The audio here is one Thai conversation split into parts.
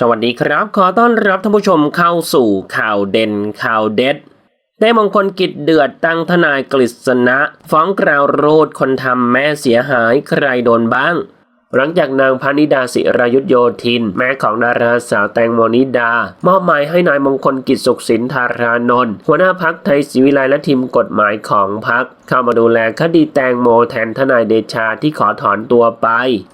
สวัสดีครับ ขอต้อนรับท่านผู้ชมเข้าสู่ข่าวเด่นข่าวเด็ด ได้มงคลกิจเดือดตั้งทนายกฤษณะ ฟ้องกล่าวโรดคนทำแม่เสียหายใครโดนบ้าง หลังจากนางพานิดาศิรายุทธโยธิน แม่ของดาราสาวแตงโมนิดา มอบหมายให้นายมงคลกิจสุขสินธารานนท์หัวหน้าพักไทยศรีวิไลและทีมกฎหมายของพักเข้ามาดูแลคดีแตงโมแทนทนายเดชาที่ขอถอนตัวไป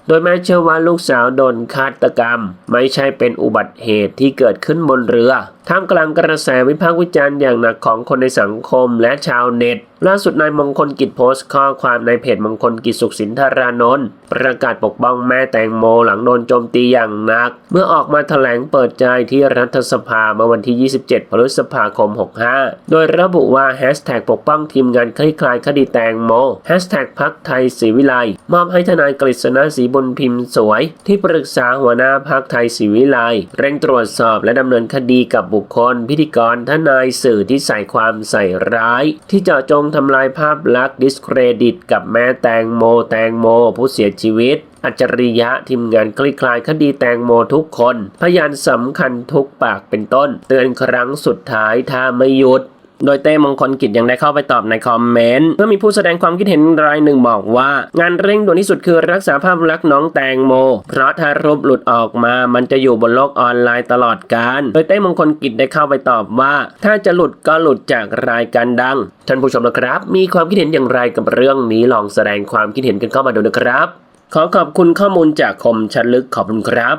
โดยแม่เชื่อว่าลูกสาวโดนฆาตกรรม ไม่ใช่เป็นอุบัติเหตุที่เกิดขึ้นบนเรือท่ามกลางกระแสวิพากษ์วิจารณ์อย่างหนักของคนในสังคมและชาวเน็ต ล่าสุดนายมงคลกิจโพสต์ข้อความในเพจมงคลกิจสุขสินธารานนท์ประกาศปกป้องแม่แตงโมหลังโดนโจมตีอย่างหนัก เมื่อออกมาแถลงเปิดใจที่รัฐสภาเมื่อวันที่ 27 พฤษภาคม 65 โดยระบุว่าแฮชแท็กปกป้องทีมงานคลี่คลายคดีแตงโมแฮชแท็กพักไทยศรีวิไลมอบให้ทนายกฤษณะศรีบุญพิมพ์สวย ที่ปรึกษาหัวหน้าพักไทยศรีวิไลเร่งตรวจสอบและดำเนินคดีกับบุคคล พิธีกรทนายสื่อที่ใส่ความใส่ร้าย ที่เจาะจงทำลายภาพลักษณ์ดิสเครดิต กับแม่แตงโมแตงโม ผู้เสียชีวิต อัจฉริยะทีมงานคลี่คลายคดีแตงโมทุกคน พยานสำคัญทุกปากเป็นต้น เตือนครั้งสุดท้ายถ้าไม่หยุดโดยเต้มงคลกิจยังได้เข้าไปตอบในคอมเมนต์เมื่อมีผู้แสดงความคิดเห็นรายหนึ่งบอกว่า งานเร่งด่วนที่สุดคือรักษาภาพลักษณ์น้องแตงโม เพราะถ้ารูปหลุดออกมามันจะอยู่บนโลกออนไลน์ตลอดกาลโดยเต้มงคลกิจได้เข้าไปตอบว่า ถ้าจะหลุดก็หลุดจากรายการดังท่านผู้ชมนะครับ มีความคิดเห็นอย่างไรกับเรื่องนี้ลองแสดงความคิดเห็นกันเข้ามาดูนะครับ ขอขอบคุณข้อมูลจากคมชัดลึกขอบคุณครับ